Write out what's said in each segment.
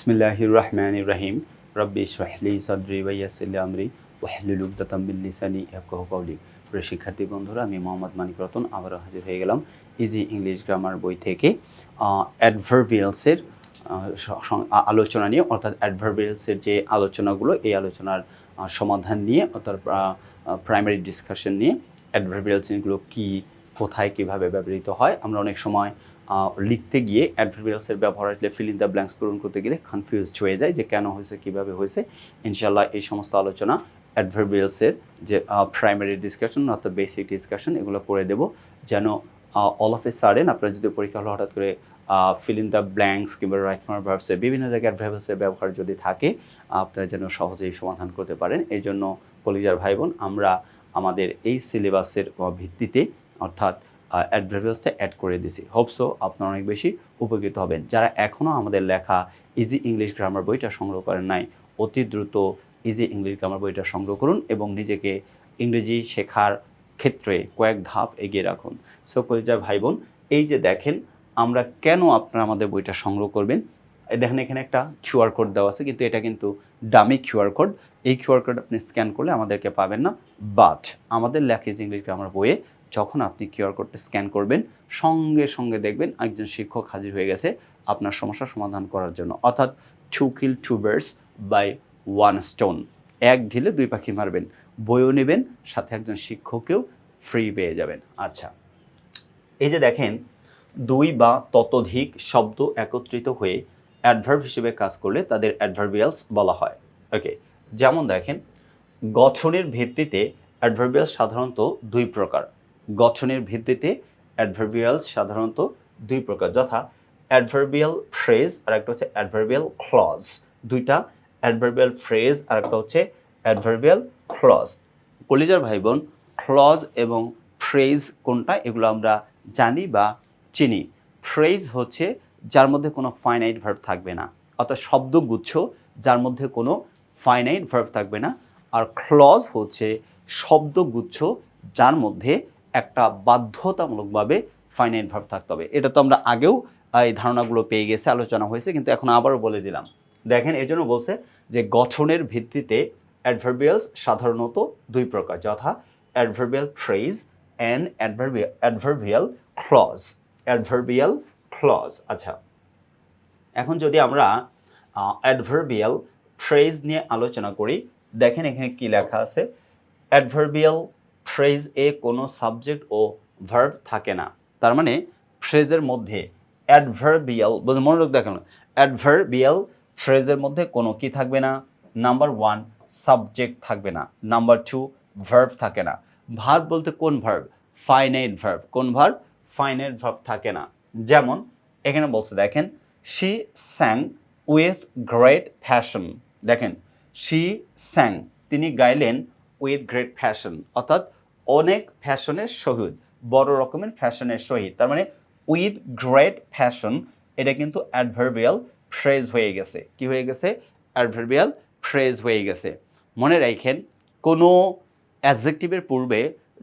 বিসমিল্লাহির রহমানির রহিম রব্বি ইশরাহলি সাদরি ওয়া ইয়াসসির লি আমরি ওয়াহলুল উকদাতাম মিন লিসানি ইয়াফকাহু কওলি প্রিয় শিক্ষার্থী বন্ধুরা, আমি মোহাম্মদ মানিক রতন, আবারও হাজির হয়ে গেলাম ইজি ইংলিশ গ্রামার বই থেকে। অ্যাডভার্বিয়ালসের আলোচনা নিয়ে, অর্থাৎ অ্যাডভার্বিয়ালসের যে আলোচনাগুলো, এই আলোচনার সমাধান নিয়ে, অর্থাৎ প্রাইমারি ডিসকাশন নিয়ে অ্যাডভার্বিয়ালসগুলো কী, কোথায়, কীভাবে ব্যবহৃত হয়, আমরা অনেক সময় লিখতে গিয়ে অ্যাডভার্বিয়ালসের ব্যবহার আসলে ফিল ইন দ্য ব্ল্যাঙ্কস পূরণ করতে গেলে কনফিউজড হয়ে যায় যে কেন হয়েছে, কীভাবে হয়েছে। ইনশাল্লাহ এই সমস্ত আলোচনা অ্যাডভার্বিয়ালসের যে প্রাইমারি ডিসকাশন অর্থাৎ বেসিক ডিসকাশন এগুলো করে দেব। যেন অল অফ এ সারেন আপনারা যদি পরীক্ষা হলো, হঠাৎ করে ফিল ইন দ্য ব্ল্যাঙ্কস কিংবা রাইট ফর্ম ভার্বসের বিভিন্ন জায়গায় অ্যাডভার্বিয়ালসের ব্যবহার যদি থাকে, আপনারা যেন সহজেই সমাধান করতে পারেন। এই জন্য কলিজার ভাই বোন, আমরা আমাদের এই সিলেবাসের ভিত্তিতে, অর্থাৎ অ্যাডভার্বিয়ালসটা অ্যাড করে দিছি। হোপসো আপনারা অনেক বেশি উপকৃত হবেন। যারা এখনও আমাদের লেখা ইজি ইংলিশ গ্রামার বইটা সংগ্রহ করেন নাই, অতি দ্রুত ইজি ইংলিশ গ্রামার বইটা সংগ্রহ করুন এবং নিজেকে ইংরেজি শেখার ক্ষেত্রে কয়েক ধাপ এগিয়ে রাখুন। সো কলিজার ভাই বোন এই যে দেখেন, আমরা কেন আপনারা আমাদের বইটা সংগ্রহ করবেন? দেখেন, এখানে একটা কিউআর কোড দেওয়া আছে, কিন্তু এটা কিন্তু ডামি কিউআর কোড এই কিউআর কোড আপনি স্ক্যান করলে আমাদেরকে পাবেন না বাট আমাদের ল্যাকিজ ইংলিশ গ্রামার বইয়ে যখন আপনি কিউআর কোডটা স্ক্যান করবেন, সঙ্গে সঙ্গে দেখবেন একজন শিক্ষক হাজির হয়ে গেছে আপনার সমস্যার সমাধান করার জন্য। অর্থাৎ to kill two birds by one stone এক ঢিলে দুই পাখি মারবেন, বইও নেবেন, সাথে একজন শিক্ষককেও ফ্রি পেয়ে যাবেন। আচ্ছা এই যে দেখেন, দুই বা ততোধিক শব্দ একত্রিত হয়ে অ্যাডভার্ব হিসেবে কাজ করলে তাদের অ্যাডভার্বিয়ালস বলা হয়। ওকে যেমন দেখেন, গঠনের ভিত্তিতে অ্যাডভার্বিয়ালস সাধারণত দুই প্রকার। গঠনের ভিত্তিতে অ্যাডভার্বিয়ালস সাধারণত দুই প্রকার, যথা অ্যাডভার্বিয়াল ফ্রেজ আর একটা হচ্ছে অ্যাডভার্বিয়াল ক্লজ দুইটা অ্যাডভার্বিয়াল ফ্রেজ আর একটা হচ্ছে অ্যাডভার্বিয়াল ক্লজ কলিজার ভাই বোন ক্লজ এবং ফ্রেজ কোনটা এগুলো আমরা জানি বা চিনি। ফ্রেজ হচ্ছে যার মধ্যে কোনো ফাইনাইট ভার্ব থাকবে না, অর্থাৎ শব্দগুচ্ছ যার মধ্যে কোনো ফাইনাইট ভার্ব থাকবে না। আর ক্লজ হচ্ছে শব্দগুচ্ছ যার মধ্যে একটা বাধ্যতামূলকভাবে ফাইনাইট ভার্ব থাকতে হবে। এটা তো আমরা আগেও এই ধারণাগুলো পেয়ে গেছে, আলোচনা হয়েছে, কিন্তু এখন আবারও বলে দিলাম। দেখেন, এই জন্য বলছে যে গঠনের ভিত্তিতে অ্যাডভার্বিয়ালস সাধারণত দুই প্রকার, যথা adverbial phrase and adverbial adverbial clause adverbial clause আচ্ছা। এখন যদি আমরা অ্যাডভার্বিয়াল ফ্রেজ নিয়ে আলোচনা করি, দেখেন এখানে কি লেখা আছে? অ্যাডভার্বিয়াল ফ্রেজ এ কোনো সাবজেক্ট ও ভার্ব থাকে না। তার মানে ফ্রেজের মধ্যে অ্যাডভার্বিয়াল বুঝে মনোযোগ দেখেন অ্যাডভার্বিয়াল ফ্রেজের মধ্যে কোনো কি থাকবে না? নাম্বার ওয়ান সাবজেক্ট থাকবে না। নাম্বার টু ভার্ব থাকে না। ভার্ব বলতে কোন ভার্ব ফাইনাইট ভার্ব কোন ভার্ব ফাইনাইট ভার্ব থাকে না। যেমন এখানে বলছে, দেখেন she sang with great fashion দেখেন শি স্যাং তিনি গাইলেন উইথ গ্রেট ফ্যাশন অর্থাৎ অনেক ফ্যাশনের সহিত, বড় রকমের ফ্যাশনের সহিত। তার মানে উইথ গ্রেট ফ্যাশন এটা কিন্তু অ্যাডভার্বিয়াল ফ্রেজ হয়ে গেছে। কি হয়ে গেছে? অ্যাডভার্বিয়াল ফ্রেজ হয়ে গেছে। মনে রাখেন, কোনো অ্যাডজেক্টিভের পূর্বে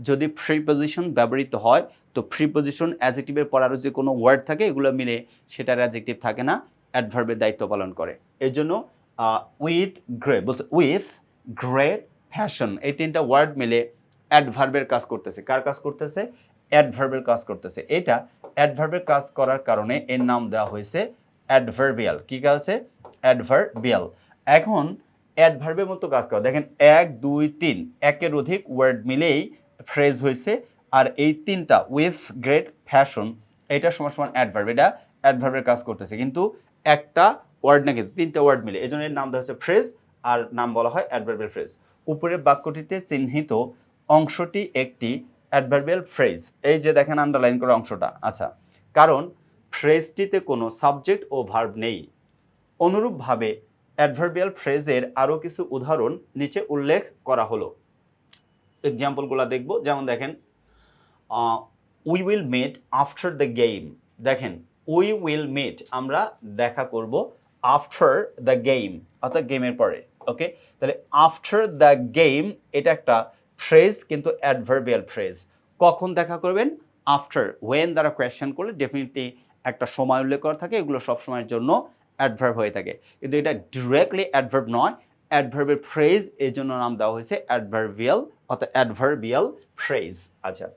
যদি ফ্রি পজিশন ব্যবহৃত হয়, তো ফ্রি পজিশন অ্যাডজেক্টিভের পর আরও যে কোনো ওয়ার্ড থাকে, এগুলো মিলে সেটার অ্যাডজেক্টিভ থাকে না অ্যাডভার্বের দায়িত্ব পালন করে। এর জন্য উইথ গ্রেট বলছে উইথ গ্রেট ফ্যাশন এই তিনটা ওয়ার্ড মিলে অ্যাডভার্বের কাজ করতেছে। কার কাজ করতেছে? অ্যাডভার্বের কাজ করতেছে। এটা অ্যাডভার্বের কাজ করার কারণে এর নাম দেওয়া হয়েছে অ্যাডভার্বিয়াল কি কাজ আছে অ্যাডভার্বিয়াল এখন অ্যাডভার্বের মতো কাজ করা। দেখেন, এক, দুই, তিন, একের অধিক ওয়ার্ড মিলেই ফ্রেজ হয়েছে। আর এই তিনটা উইথ গ্রেট ফ্যাশন এটা সমান সমান অ্যাডভার্ব এটা অ্যাডভার্বের কাজ করতেছে। কিন্তু একটা ওয়ার্ড না, কিন্তু তিনটা ওয়ার্ড মিলে। এই জন্য এর নাম দেওয়া হচ্ছে ফ্রেজ আর নাম বলা হয় অ্যাডভার্বের ফ্রেজ উপরের বাক্যটিতে চিহ্নিত অংশটি একটি অ্যাডভার্বিয়াল ফ্রেজ এই যে দেখেন আন্ডারলাইন করা অংশটা। আচ্ছা কারণ ফ্রেজটিতে কোনো সাবজেক্ট ও ভার্ব নেই। অনুরূপভাবে অ্যাডভার্বিয়াল ফ্রেজের আরও কিছু উদাহরণ নিচে উল্লেখ করা হলো। এক্সাম্পলগুলো দেখব। যেমন দেখেন we will meet after the game দেখেন উই উইল মেট আমরা দেখা করব আফটার দ্য গেম অর্থাৎ গেমের পরে। ওকে? তাহলে আফটার দ্য গেম এটা একটা ফ্রেজ কিন্তু অ্যাডভার্বিয়াল ফ্রেজ কখন দেখা করবেন? আফটার ওয়েন দ্বারা কোয়েশ্চেন করলে ডেফিনেটলি একটা সময় উল্লেখ করা থাকে, এগুলো সব সময়ের জন্য অ্যাডভার্ব হয়ে থাকে। কিন্তু এটা ডিরেক্টলি অ্যাডভার্ব নয় অ্যাডভার্বের ফ্রেজ এই জন্য নাম দেওয়া হয়েছে অ্যাডভার্বিয়াল অর্থাৎ অ্যাডভার্বিয়াল ফ্রেজ আচ্ছা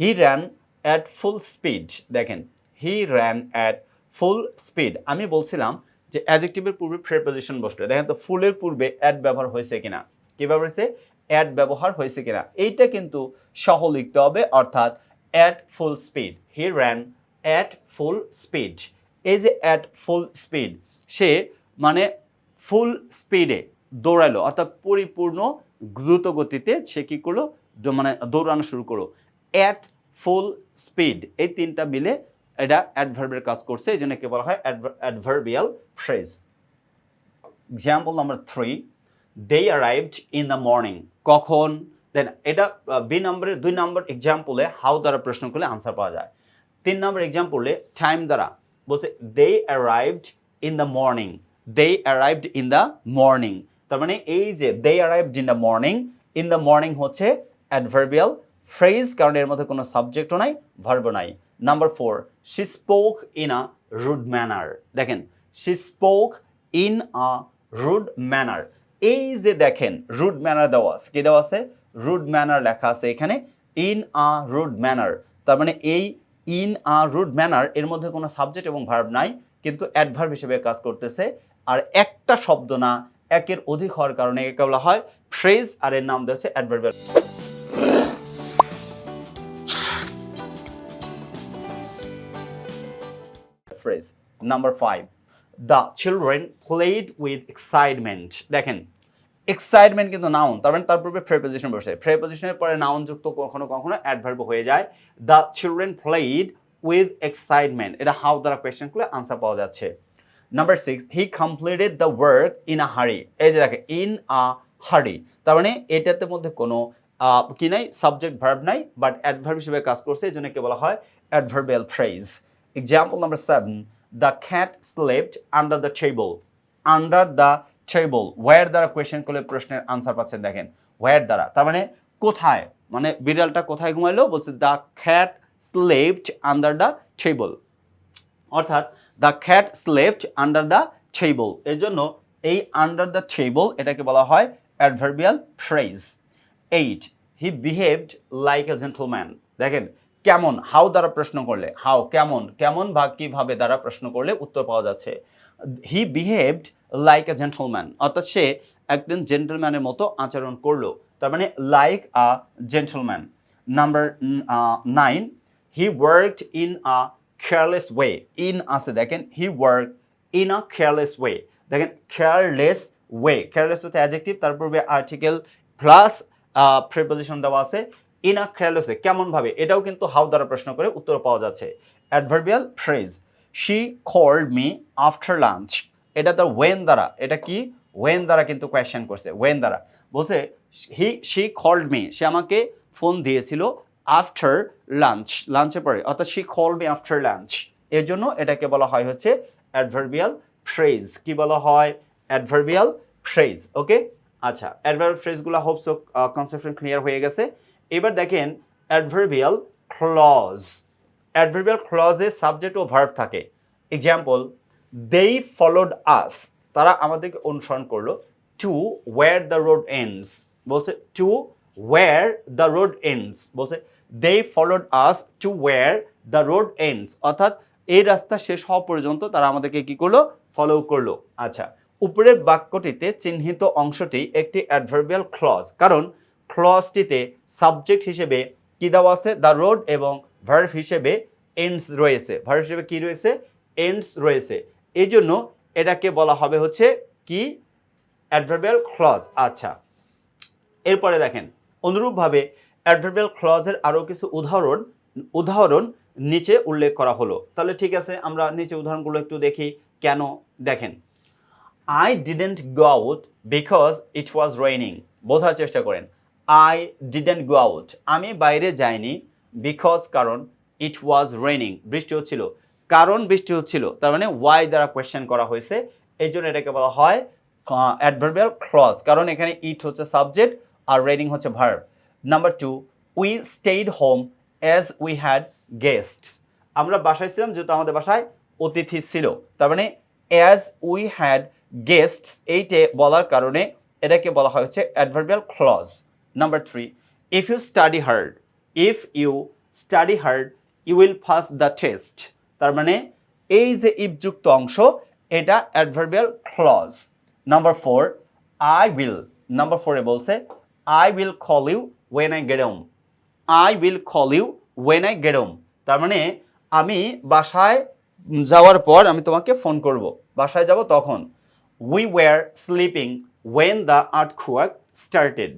he ran at full speed দেখেন he ran at full speed আমি বলছিলাম যে অ্যাজেক্টিভের পূর্বে প্রেপোজিশন বসলে। দেখেন তো, ফুলের পূর্বে অ্যাড ব্যবহার হয়েছে কিনা? কি ব্যবহার হয়েছে? অ্যাড ব্যবহার হয়েছে কিনা? এইটা কিন্তু সহ লিখতে হবে, অর্থাৎ at full speed he ran at full speed এই যে অ্যাট ফুল স্পিড সে মানে ফুল স্পিডে দৌড়ালো, অর্থাৎ পরিপূর্ণ দ্রুত গতিতে সে কী করল? মানে দৌড়ানো শুরু করল। অ্যাট ফুল স্পিড এই তিনটা মিলে এটা অ্যাডভার্বের কাজ করছে, এই জন্য একে বলা হয় adverbial phrase example number three they arrived in the morning কখন? দেন এটা বি নম্বরের দুই নম্বর এক্সাম্পলে হাউ দ্বারা প্রশ্ন করলে আনসার পাওয়া যায়। তিন নম্বর এক্সাম্পলে টাইম দ্বারা বলছে they arrived in the morning they arrived in the morning তার মানে এই যে they arrived in the morning in the morning হচ্ছে অ্যাডভার্বিয়াল ফ্রেজ কারণ এর মধ্যে কোনো সাবজেক্টও নাই ভার্বও নাই। Number four she spoke in a rude manner দেখেন she spoke in a rude manner এই যে দেখেন রুড ম্যানার দেওয়া আছে, কি দেওয়া আছে? রুড ম্যানার লেখা আছে এখানে ইন আ রুড ম্যানার তার মানে এই ইন আ রুড ম্যানার এর মধ্যে কোনো সাবজেক্ট এবং ভার্ব নাই, কিন্তু অ্যাডভার্ব হিসেবে কাজ করতেছে। আর একটা শব্দ না, একের অধিক হওয়ার কারণে একে বলা হয় ফ্রেজ আর এর নাম দেওয়া হচ্ছে adverbial phrase. Number five, the children played with excitement. দেখেন এক্সাইটমেন্ট কিন্তু নাউন তার মানে তার পূর্বে প্রেপোজিশন বসে। প্রেপোজিশনের পরে নাউন যুক্ত কখনো কখনো অ্যাডভার্ব হয়ে যায়। The children played with excitement এটা হাউ দ্বারা কোয়েশ্চেন করলে আনসার পাওয়া যাচ্ছে। Number six he completed the work in a hurry এই যে দেখে ইন আ হারি তার মানে এটাতে মধ্যে কোনো কি নাই সাবজেক্ট ভার্ব নাই বাট অ্যাডভার্ব হিসেবে কাজ করছে এই জন্য কে বলা হয় adverbial phrase example number seven the cat slept under the table under the table where দ্বারা কোয়েশ্চেন করলে প্রশ্নের আনসার পাচ্ছেন দেখেন। ওয়ার দ্বারা। তার মানে কোথায়? মানে বিড়ালটা কোথায় ঘুমাইলো? বলছে the cat slept under the table অর্থাৎ the cat slept under the table এর জন্য এই আন্ডার দ্য টেবল এটাকে বলা হয় adverbial phrase eight he behaved like a gentleman দেখেন কেমন? হাউ দ্বারা প্রশ্ন করলে? হাউ কেমন? কেমন বা কীভাবে দ্বারা প্রশ্ন করলে উত্তর পাওয়া যাচ্ছে? He behaved like a gentleman অর্থাৎ সে একজন জেন্টলম্যানের মতো আচরণ করল। তার মানে like a gentleman number nine he worked in a careless way in আছে, দেখেন he work in a careless way দেখেন খেয়ারলেস ওয়ে খেয়ারলেস হচ্ছে অ্যাজেক্টিভ তার পূর্বে আর্টিকেল প্লাস প্রিপোজিশন দেওয়া আছে। ইন ওয়ে কেমনভাবে এটাও কিন্তু হাউ দ্বারা প্রশ্ন করে উত্তর পাওয়া যাচ্ছে। Adverbial phrase she called me after lunch এটা তার ওয়েন দ্বারা। এটা কি? ওয়েন দ্বারা কিন্তু কোয়েশ্চেন করছে। ওয়েন দ্বারা। বলছে হি শি কল্ড মি সে আমাকে ফোন দিয়েছিল আফটার লাঞ্চ লাঞ্চের পরে। অর্থাৎ she call me after lunch এর জন্য এটাকে বলা হয় হচ্ছে অ্যাডভার্বিয়াল ফ্রেজ কি বলা হয়? অ্যাডভার্বিয়াল ফ্রেজ ওকে আচ্ছা অ্যাডভার্ব ফ্রেজগুলো হোপসো কনসেপ্ট ক্লিয়ার হয়ে গেছে। এবার দেখেন অ্যাডভার্বিয়াল ক্লজ অ্যাডভার্বিয়াল ক্লজে সাবজেক্ট ও ভার্ব থাকে। এক্সাম্পল দেই ফলোড আস তারা আমাদেরকে অনুসরণ করল। To where the road ends বলছে to where the road ends বলছে they followed us to where the road ends অর্থাৎ এই রাস্তা শেষ হওয়া পর্যন্ত তারা আমাদেরকে কি করল? ফলো করল। আচ্ছা উপরের বাক্যটিতে চিহ্নিত অংশটি একটি অ্যাডভার্বিয়াল ক্লজ কারণ ক্লজটিতে সাবজেক্ট হিসেবে কি দেওয়া আছে? দ্য রোড এবং ভার্ভ হিসেবে এন্ডস রয়েছে। ভার্ভ হিসেবে কি রয়েছে? এন্ডস রয়েছে। এই জন্য এটাকে বলা হবে হচ্ছে কি? অ্যাডভার্বিয়াল ক্লজ আচ্ছা। এরপরে দেখেন, অনুরূপভাবে অ্যাডভার্বিয়াল ক্লজের আরও কিছু উদাহরণ উদাহরণ নিচে উল্লেখ করা হলো। তাহলে ঠিক আছে, আমরা নিচে উদাহরণগুলো একটু দেখি কেন দেখেন। I didn't go out because it was raining বোঝার চেষ্টা করেন। আই ডিডেন্ট গো আউট আমি বাইরে যাইনি বিকজ কারণ ইট ওয়াজ রেনিং বৃষ্টি হচ্ছিল। কারণ বৃষ্টি হচ্ছিল, তার মানে ওয়াই দ্বারা কোয়েশ্চেন করা হয়েছে এই জন্য এটাকে বলা হয় অ্যাডভার্বিয়াল ক্লজ কারণ এখানে ইট হচ্ছে সাবজেক্ট আর রেনিং হচ্ছে verb number two we stayed home as we had guests আমরা বাসায় ছিলাম, যেহেতু আমাদের বাসায় অতিথি ছিল। তার মানে অ্যাজ উই হ্যাড গেস্টস এইটে বলার কারণে এটাকে বলা হয় হচ্ছে adverbial clause number three if you study hard if you study hard you will pass the test তার মানে এই যে ইফযুক্ত অংশ, এটা adverbial clause number four I will number ফোরে বলছে I will call you when I get home I will call you when I get home তার মানে আমি বাসায় যাওয়ার পর আমি তোমাকে ফোন করব। বাসায় যাব তখন। We were sleeping when the earthquake started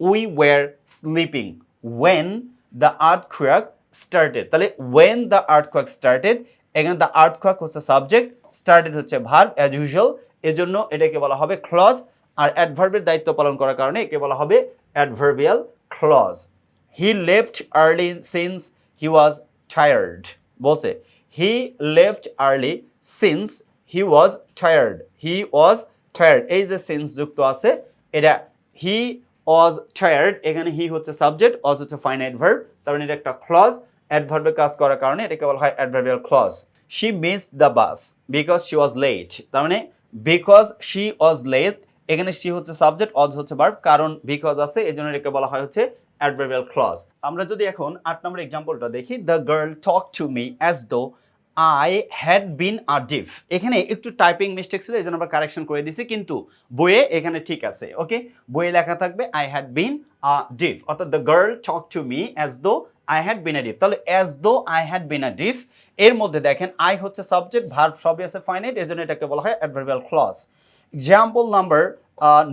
we were sleeping when the earthquake started তাহলে when the earthquake started এখানে দ্য আর্ট খুয়াক হচ্ছে সাবজেক্ট স্টার্টেড হচ্ছে ভার্ব অ্যাজ ইউজুয়াল এজন্য এটাকে বলা হবে ক্লজ আর অ্যাডভার্বের দায়িত্ব পালন করার কারণে একে বলা হবে adverbial clause he left early since he was tired বলছে he left early since he was tired he was tired এই যে সেন্স যুক্ত আছে, এটা হি ওয়াজ টায়ার্ড এখানে হি হচ্ছে সাবজেক্ট অজ হচ্ছে ফাইনাইট ভার্ব মানে এটা একটা ক্লজ অ্যাডভার্বে কাজ করার কারণে এটাকে বলা হয় adverbial clause she miss the bus because she was late তার মানে বিকজ শি ওয়াজ লেট এখানে শি হচ্ছে সাবজেক্ট অজ হচ্ছে ভার্ব কারণ বিকজ আছে এই জন্য এটাকে বলা হয় হচ্ছে অ্যাডভার্বিয়াল ক্লজ আমরা যদি এখন আট নম্বর এক্সাম্পলটা দেখি the girl talk to me as though I had been a deaf এখানে একটু টাইপিং মিস্টেক ছিল এই জন্য আমরা কারেকশন করে দিছি, কিন্তু বইয়ে এখানে ঠিক আছে ওকে বইয়ে লেখা থাকবে I had been a deaf অর্থাৎ the girl talk to me as though I had been a deaf তাহলে as though I had been a ডিফ এর মধ্যে দেখেন আই হচ্ছে সাবজেক্ট ভার্ব সবই আছে ফাইনাইট এই জন্য এটাকে বলা হয় অ্যাডভার্বিয়াল ক্লজ এক্সাম্পল নাম্বার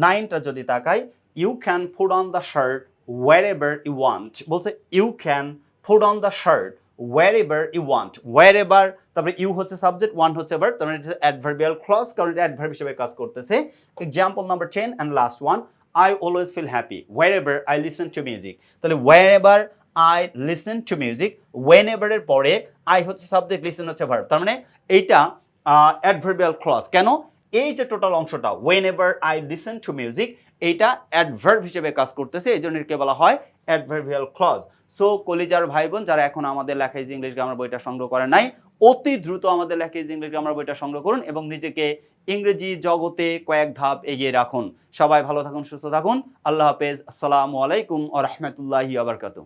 নাইনটা যদি তাকাই you can put on the shirt wherever you want বলছে you can put on the shirt you want wherever তারপরে ইউ হচ্ছে সাবজেক্ট ওয়ান হচ্ছে ভার্ব তার মানে এটা অ্যাডভার্বিয়াল ক্লজ কারণ এটা অ্যাডভার্ব হিসেবে কাজ করতেছে। Example number ten and last one I always feel happy whenever I listen to music তাহলে ever I listen to music when পরে আই হচ্ছে সাবজেক্ট লিসেন হচ্ছে ভার্ব তার মানে এইটা অ্যাডভার্বিয়াল ক্লজ কেন? এই যে টোটাল অংশটা whenever I listen to music এইটা অ্যাডভার্ব হিসেবে কাজ করতেছে, এই জন্য একে বলা হয় অ্যাডভার্বিয়াল ক্লজ সো কলিজার ভাই বোন যারা এখন আমাদের লেখা ইজ ইংলিশ গ্রামার বইটা সংগ্রহ করে নাই, অতি দ্রুত আমাদের লেখা ইজ ইংলিশ গ্রামার বইটা সংগ্রহ করুন এবং নিজেকে ইংরেজি জগতে কয়েক ধাপ এগিয়ে রাখুন। সবাই ভালো থাকুন, সুস্থ থাকুন। আল্লাহ হাফেজ। আসসালামু আলাইকুম ও রহমতুল্লাহি আবরকাতু